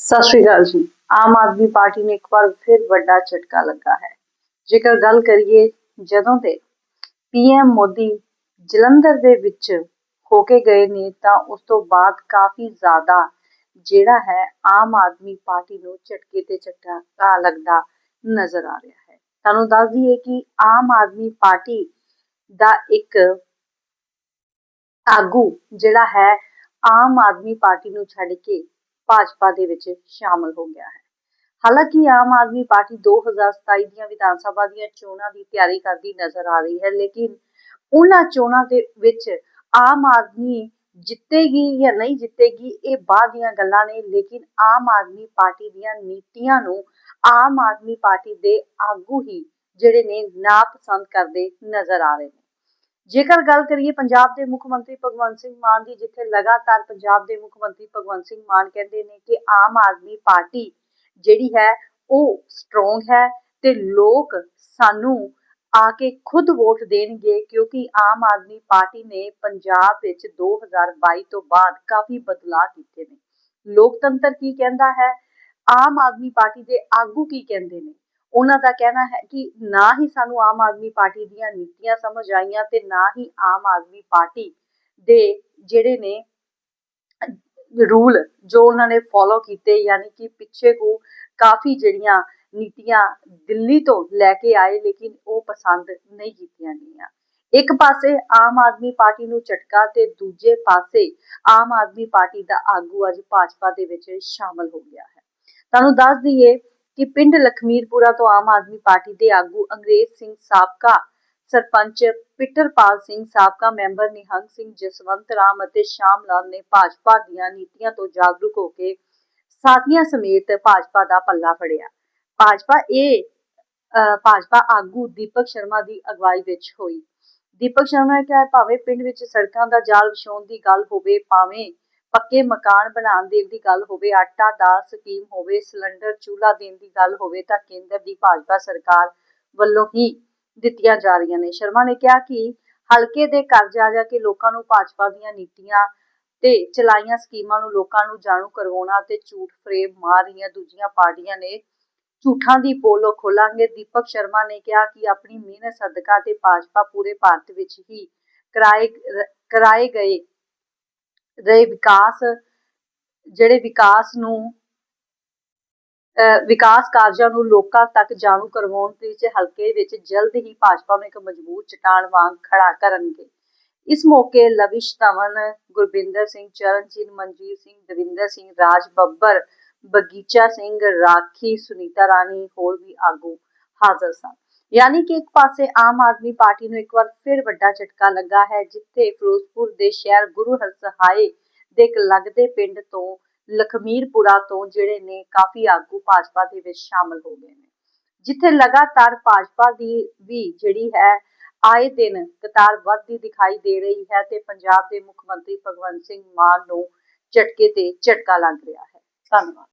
ਸਤਿ ਸ਼੍ਰੀ ਅਕਾਲ ਜੀ। ਆਮ ਆਦਮੀ ਪਾਰਟੀ ਨੂੰ ਇੱਕ ਵਾਰ ਫਿਰ ਵੱਡਾ ਝਟਕਾ ਲੱਗਾ ਹੈ। ਜੇਕਰ ਗੱਲ ਕਰੀਏ ਜਦੋਂ ਦੇ ਪੀਐਮ ਮੋਦੀ ਜਲੰਧਰ ਦੇ ਵਿੱਚ ਹੋ ਕੇ ਗਏ ਨੇ, ਤਾਂ ਉਸ ਤੋਂ ਬਾਅਦ ਕਾਫੀ ਜ਼ਿਆਦਾ ਜਿਹੜਾ ਹੈ ਆਮ ਆਦਮੀ ਪਾਰਟੀ ਨੂੰ ਝਟਕੇ ਤੇ ਝਟਕਾ ਲੱਗਦਾ ਨਜ਼ਰ ਆ ਰਿਹਾ ਹੈ। ਤੁਹਾਨੂੰ ਦੱਸ ਦਈਏ ਕਿ ਆਮ ਆਦਮੀ ਪਾਰਟੀ ਦਾ ਇੱਕ ਆਗੂ ਜਿਹੜਾ ਹੈ ਆਮ ਆਦਮੀ ਪਾਰਟੀ ਨੂੰ ਛੱਡ ਕੇ ਭਾਜਪਾ ਦੇ ਵਿੱਚ ਸ਼ਾਮਲ ਹੋ ਗਿਆ ਹੈ। ਹਾਲਾਂਕਿ ਆਮ ਆਦਮੀ ਪਾਰਟੀ 2027 ਦੀਆਂ ਵਿਧਾਨ ਸਭਾ ਦੀਆਂ ਚੋਣਾਂ ਦੀ ਤਿਆਰੀ ਕਰਦੀ ਨਜ਼ਰ ਆ ਰਹੀ ਹੈ, ਲੇਕਿਨ ਉਹਨਾਂ ਚੋਣਾਂ ਦੇ ਵਿੱਚ ਆਮ ਆਦਮੀ ਜਿੱਤੇਗੀ ਜਾਂ ਨਹੀਂ ਜਿੱਤੇਗੀ ਇਹ ਬਾਅਦ ਦੀਆਂ ਗੱਲਾਂ ਨੇ, ਲੇਕਿਨ ਆਮ ਆਦਮੀ ਪਾਰਟੀ ਦੀਆਂ ਨੀਤੀਆਂ ਨੂੰ ਆਮ ਆਦਮੀ ਪਾਰਟੀ ਦੇ ਆਗੂ ਹੀ ਜਿਹੜੇ ਨੇ ਨਾ ਪਸੰਦ ਕਰਦੇ ਨਜ਼ਰ ਆ ਰਹੇ ਨੇ। ਜੇਕਰ ਗੱਲ ਕਰੀਏ ਪੰਜਾਬ ਦੇ ਮੁੱਖ ਮੰਤਰੀ ਭਗਵੰਤ ਸਿੰਘ ਮਾਨ ਦੀ, ਜਿੱਥੇ ਲਗਾਤਾਰ ਪੰਜਾਬ ਦੇ ਮੁੱਖ ਮੰਤਰੀ ਭਗਵੰਤ ਸਿੰਘ ਮਾਨ ਕਹਿੰਦੇ ਨੇ ਕਿ ਆਮ ਆਦਮੀ ਪਾਰਟੀ ਜਿਹੜੀ ਹੈ, ਉਹ ਸਟਰੋਂਗ ਹੈ ਤੇ ਲੋਕ ਸਾਨੂੰ ਆ ਕੇ ਖੁਦ ਵੋਟ ਦੇਣਗੇ ਕਿਉਂਕਿ ਆਮ ਆਦਮੀ ਪਾਰਟੀ ਨੇ ਪੰਜਾਬ ਵਿੱਚ 2022 ਤੋਂ ਬਾਅਦ ਕਾਫੀ ਬਦਲਾਅ ਕੀਤੇ ਨੇ। ਲੋਕਤੰਤਰ ਕੀ ਕਹਿੰਦਾ ਹੈ? ਆਮ ਆਦਮੀ ਪਾਰਟੀ ਦੇ ਆਗੂ ਕੀ ਕਹਿੰਦੇ ਨੇ? ਉਹਨਾਂ ਦਾ ਕਹਿਣਾ ਹੈ ਕਿ ਨਾ ਹੀ ਸਾਨੂੰ ਆਮ ਆਦਮੀ ਪਾਰਟੀ ਦੀਆਂ ਨੀਤੀਆਂ ਸਮਝ ਆਈਆਂ ਤੇ ਨਾ ਹੀ ਆਮ ਆਦਮੀ ਪਾਰਟੀ ਦੇ ਜਿਹੜੇ ਨੇ, ਰੂਲ ਜੋ ਉਹਨਾਂ ਨੇ ਫੋਲੋ ਕੀਤੇ ਯਾਨੀ ਕਿ ਪਿੱਛੇ ਕੋ ਕਾਫੀ ਜਿਹੜੀਆਂ ਨੀਤੀਆਂ ਦਿੱਲੀ ਤੋਂ ਲੈ ਕੇ ਆਏ ਲੇਕਿਨ ਉਹ ਪਸੰਦ ਨਹੀਂ ਕੀਤੀਆਂ ਗਈਆਂ। ਇੱਕ ਪਾਸੇ ਆਮ ਆਦਮੀ ਪਾਰਟੀ ਨੂੰ ਝਟਕਾ ਤੇ ਦੂਜੇ ਪਾਸੇ ਆਮ ਆਦਮੀ ਪਾਰਟੀ ਦਾ ਆਗੂ ਅੱਜ ਭਾਜਪਾ ਦੇ ਵਿੱਚ ਸ਼ਾਮਲ ਹੋ ਗਿਆ ਹੈ। ਤੁਹਾਨੂੰ ਦੱਸ ਦਈਏ ਕਿ ਪਿੰਡ ਲਖਮੀਰਪੁਰਾ ਤੋਂ ਆਮ ਆਦਮੀ ਪਾਰਟੀ ਦੇ ਆਗੂ ਅੰਗਰੇਜ਼ ਸਿੰਘ ਸਾਬਕਾ ਸਰਪੰਚ ਪਿੱਟਰਪਾਲ ਸਿੰਘ ਸਾਬਕਾ ਮੈਂਬਰ ਨਿਹੰਗ ਸਿੰਘ ਜਸਵੰਤ ਰਾਮ ਅਤੇ ਸ਼ਾਮ ਲਾਲ ਨੇ ਭਾਜਪਾ ਦੀਆਂ ਨੀਤੀਆਂ ਤੋਂ ਜਾਗਰੂਕ ਹੋ ਕੇ ਸਾਥੀਆਂ ਸਮੇਤ ਭਾਜਪਾ ਦਾ ਪੱਲਾ ਫੜਿਆ। ਭਾਜਪਾ ਇਹ ਭਾਜਪਾ ਆਗੂ ਦੀਪਕ ਸ਼ਰਮਾ ਦੀ ਅਗਵਾਈ ਵਿੱਚ ਹੋਈ। ਦੀਪਕ ਸ਼ਰਮਾ ਨੇ ਕਿਹਾ, ਭਾਵੇਂ ਪਿੰਡ ਵਿੱਚ ਸੜਕਾਂ ਦਾ ਜਾਲ ਵਿਛਾਉਣ ਦੀ ਗੱਲ ਹੋਵੇ, ਭਾਵੇਂ ਪੱਕੇ ਮਕਾਨ ਬਣਾਉਣ ਦੇਣ ਦੀ ਗੱਲ ਹੋਵੇ, ਆਟਾ ਦਾ ਸਕੀਮ ਹੋਵੇ, ਸਿਲੰਡਰ ਚੂਲਾ ਦੇਣ ਦੀ ਗੱਲ ਹੋਵੇ ਤਾਂ ਕੇਂਦਰ ਦੀ ਭਾਜਪਾ ਸਰਕਾਰ ਵੱਲੋਂ ਹੀ ਦਿੱਤੀਆਂ ਜਾ ਰਹੀਆਂ ਨੇ। ਸ਼ਰਮਾ ਨੇ ਕਿਹਾ ਕਿ ਹਲਕੇ ਦੇ ਘਰ ਜਾ ਜਾ ਕੇ ਲੋਕਾਂ ਨੂੰ ਭਾਜਪਾ ਦੀਆਂ ਨੀਤੀਆਂ ਤੇ ਚਲਾਈਆਂ ਸਕੀਮਾਂ ਨੂੰ ਲੋਕਾਂ ਨੂੰ ਜਾਣੂ ਕਰਵਾਉਣਾ ਤੇ ਝੂਠ ਫਰੇਬ ਮਾਰ ਰਹੀਆਂ ਦੂਜੀਆਂ ਪਾਰਟੀਆਂ ਨੇ ਝੂਠਾਂ ਦੀ ਪੋਲੋ ਖੋਲਾਂਗੇ। ਦੀਪਕ ਸ਼ਰਮਾ ਨੇ ਕਿਹਾ ਕਿ ਆਪਣੀ ਮਿਹਨਤ, ਸਦਕਾ ਤੇ ਭਾਜਪਾ ਪੂਰੇ ਭਾਰਤ ਵਿੱਚ ਹੀ ਕਰਾਏ ਕਰਾਏ ਗਏ ਰਹੇ ਵਿਕਾਸ, ਜਿਹੜੇ ਵਿਕਾਸ ਨੂੰ ਵਿਕਾਸ ਕਾਰਜਾਂ ਨੂੰ ਲੋਕਾਂ ਤੱਕ ਜਾਣੂ ਕਰਵਾਉਣ ਦੇ ਵਿੱਚ ਹਲਕੇ ਵਿੱਚ ਜਲਦ ਹੀ ਭਾਜਪਾ ਨੂੰ ਇੱਕ ਮਜ਼ਬੂਤ ਚਟਾਨ ਵਾਂਗ ਖੜਾ ਕਰਨਗੇ। ਇਸ ਮੌਕੇ ਲਵਿਸ਼ ਤਵਨ ਗੁਰਬਿੰਦਰ ਸਿੰਘ ਚਰਨਜੀਤ, ਮਨਜੀਤ ਸਿੰਘ, ਦਵਿੰਦਰ ਸਿੰਘ, ਰਾਜ ਬੱਬਰ, ਬਗੀਚਾ ਸਿੰਘ, ਰਾਖੀ, ਸੁਨੀਤਾ ਰਾਣੀ ਹੋਰ ਵੀ ਆਗੂ ਹਾਜ਼ਰ ਸਨ। ਯਾਨੀ ਕਿ ਇੱਕ ਪਾਸੇ ਆਮ ਆਦਮੀ ਪਾਰਟੀ ਨੂੰ ਇੱਕ ਵਾਰ ਫਿਰ ਵੱਡਾ ਝਟਕਾ ਲੱਗਾ ਹੈ, ਜਿੱਥੇ ਫਿਰੋਜ਼ਪੁਰ ਦੇ ਸ਼ਹਿਰ ਗੁਰੂ ਹਰਸਹਾਏ ਦੇ ਇੱਕ ਲੱਗਦੇ ਪਿੰਡ ਤੋਂ, ਲਖਮੀਰਪੁਰਾ ਤੋਂ ਜਿਹੜੇ ਨੇ ਕਾਫੀ ਆਗੂ ਭਾਜਪਾ ਦੇ ਵਿੱਚ ਸ਼ਾਮਲ ਹੋ ਗਏ ਨੇ। ਜਿੱਥੇ ਲਗਾਤਾਰ ਭਾਜਪਾ ਦੀ ਵੀ ਜਿਹੜੀ ਹੈ, ਆਏ ਦਿਨ ਕਤਾਰ ਵੱਧਦੀ ਦਿਖਾਈ ਦੇ ਰਹੀ ਹੈ ਤੇ ਪੰਜਾਬ ਦੇ ਮੁੱਖ ਮੰਤਰੀ ਭਗਵੰਤ ਸਿੰਘ ਮਾਨ ਨੂੰ ਝਟਕੇ ਤੇ ਝਟਕਾ ਲੱਗ ਰਿਹਾ ਹੈ। ਧੰਨਵਾਦ।